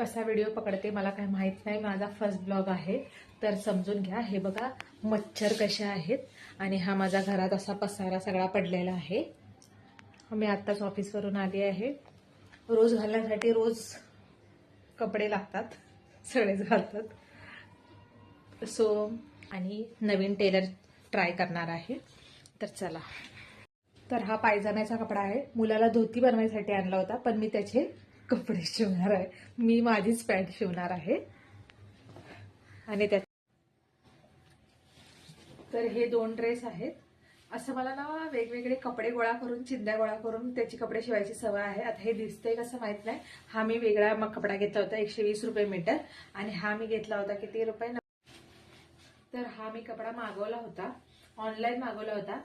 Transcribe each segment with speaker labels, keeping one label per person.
Speaker 1: कसा व्हिडिओ पकडते मला काही माहीत नाही. माझा फर्स्ट ब्लॉग आहे. तर समजून घ्या. हे बघा मच्छर कसे आहेत. आणि हा माझा घरात असा पसारा सगळा पडलेला आहे. मी आत्ताच ऑफिसवरून आली आहे. रोज घालण्यासाठी रोज कपडे लागतात. सगळेच घालतात. सो आणि नवीन टेलर ट्राय करणार आहे. तर चला. तर हा पायजाम्याचा कपडा आहे. मुलाला धोती बनवायसाठी आणला होता पण मी त्याचे कपडे शिवणार आहे. मी माझीच पॅन्ट शिवणार आहे. आणि त्या तर हे दोन ड्रेस आहेत. असं मला ना वेगवेगळे कपडे गोळा करून चिंध्या गोळा करून त्याची कपडे शिवायची सवय आहे. आता हे दिसतंय कसं माहीत नाही. हा मी वेगळा मग कपडा घेतला होता एकशे वीस रुपये मीटर. आणि हा मी घेतला होता किती रुपये तर हा मी कपडा मागवला होता. ऑनलाईन मागवला होता.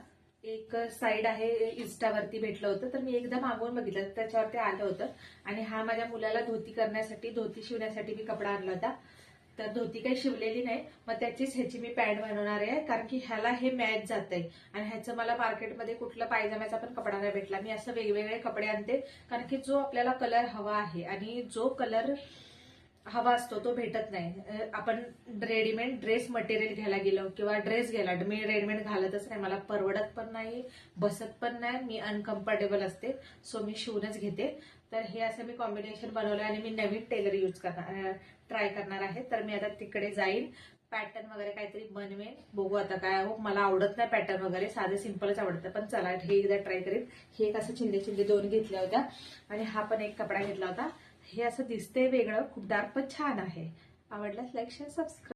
Speaker 1: एक साईड आहे इन्स्टावरती भेटलं होतं. तर मी एकदा मागवून बघितलं. त्याच्यावरती आलं होतं. आणि हा माझ्या मुलाला धोती करण्यासाठी धोती शिवण्यासाठी मी कपडा आणला होता. तर धोती काही शिवलेली नाही. मग त्याचीच ह्याची मी पॅन्ट बनवणार आहे कारण की ह्याला हे मॅच जात आहे आणि ह्याचं मला मार्केटमध्ये कुठलं पायजाम्याचा पण कपडा नाही भेटला. मी असं वेगवेगळे कपडे आणते कारण की जो आपल्याला कलर हवा आहे आणि जो कलर हवा असतो तो भेटत नाही. आपण रेडीमेड ड्रेस मटेरियल घ्यायला गेलो किंवा ड्रेस घ्यायला मी रेडीमेड घालतच नाही मला परवडत पण नाही बसत पण नाही मी अनकम्फर्टेबल असते सो मी शिवूनच घेते. तर हे असं मी कॉम्बिनेशन बनवलं आणि मी नवीन टेलर यूज करणार ट्राय करणार आहे. तर मी आता तिकडे जाईन पॅटर्न वगैरे काहीतरी बनवेन बघू आता काय हो मला आवडत नाही पॅटर्न वगैरे साधे सिंपलच आवडतं पण चला हे एकदा ट्राय करेन. हे एक असं चिंदे चिंदे दोन घेतल्या होत्या आणि हा पण एक कपडा घेतला होता. हे असं दिसतंय वेगळं. खूप डार्क पण छान आहे. आवडल्यास लाईक शेअर सबस्क्राईब